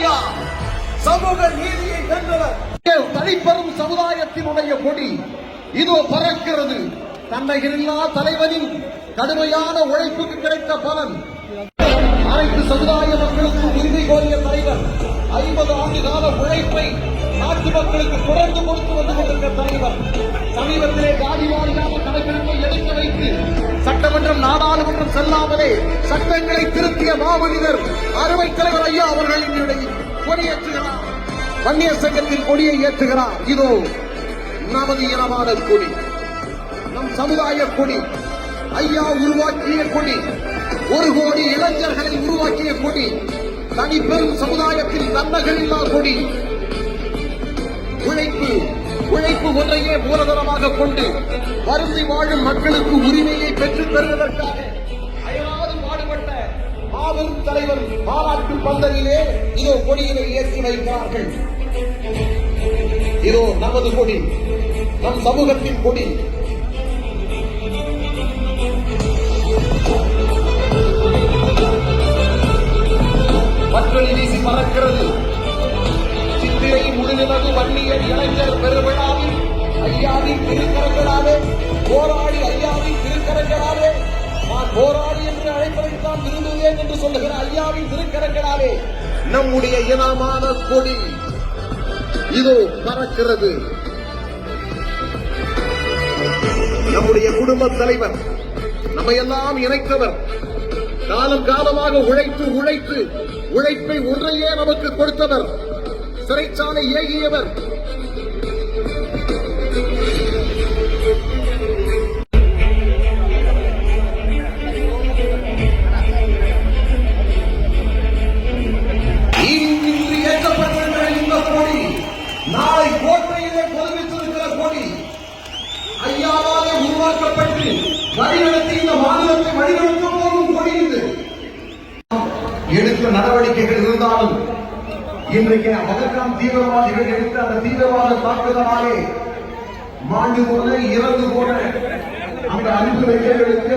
ஐயா சமூக நீதியை வென்றவர். தனிப்பெரும் சமுதாயத்தினுடைய கொடி. இதோ பறக்கிறது. தன்னையில்லா தலைவனின் கடுமையான உழைப்புக்கு கிடைத்த பலன். அனைத்து சமுதாய மக்களுக்கு உரிமை கோரிய தலைவர். ஐம்பது ஆண்டு கால உழைப்பை நாட்டு மக்களுக்கு தொடர்ந்து கொடுத்து வந்து கொண்டிருக்கிற தலைவர். சமீபத்திலே ஜாதி வாரியாக கணக்கெடுப்பை சட்டமன்றம் நாடாளுமன்றம் செல்லாமலே சட்டங்களை திருத்திய மாமனிதர் அறுவை தலைவர் ஐயா அவர்கள் என்னுடைய கொடியேற்றுகிறார் வன்னியர் சங்கத்தின் கொடியை ஏற்றுகிறார். இதோ நமது இனமான கொடி நம் சமுதாய கொடி ஐயா உருவாக்கிய கொடி ஒரு கோடி இளைஞர்களை உருவாக்கிய கொடி தனிப்பெரும் சமுதாயத்தில் நன்மைகள் இல்லா கொடி மூலதனமாக கொண்டு வருந்தி வாழும் மக்களுக்கு உரிமையை பெற்றுத் தருவதற்காக அயராது பாடுபட்ட மாபெரும் தலைவர் பாராட்டு பந்தலிலே இதோ கொடியினை ஏற்றி வைக்கிறார்கள் இதோ நமது கொடி நம் சமூகத்தின் கொடி. மற்றொலி வீசி பறக்கிறது. சித்திரை முழுநிலவு வன்னியர் இளைஞர் பெருவிழாவில் ஐயாவின் திருக்கரங்களாலே போராடி ஐயாவின் திருக்கரங்களாலே நான் போராடி என்று அழைப்பதைத்தான் விரும்புகிறேன் என்று சொல்லுகிற ஐயாவின் திருக்கரங்களாலே நம்முடைய இனமான கொடி இதோ பறக்கிறது. நம்முடைய குடும்ப தலைவர் நம்மை எல்லாம் இணைத்தவர் காலம் காலமாக உழைத்து உழைத்து உழைப்பை ஒன்றையே நமக்கு கொடுத்தவர் சிறைச்சாலை இயகியவர் வழிநடத்தி இந்த மாநிலத்தை வழிநடத்தும் போதும் கொடி எடுத்த நடவடிக்கைகள் இருந்தாலும் இன்றைக்கு பகல்காம் தீவிரவாதிகள் எடுத்த அந்த தீவிரவாத தாக்குதலாலே மாண்டு போன இறந்து போன அந்த அன்பு வைக்கர்களுக்கு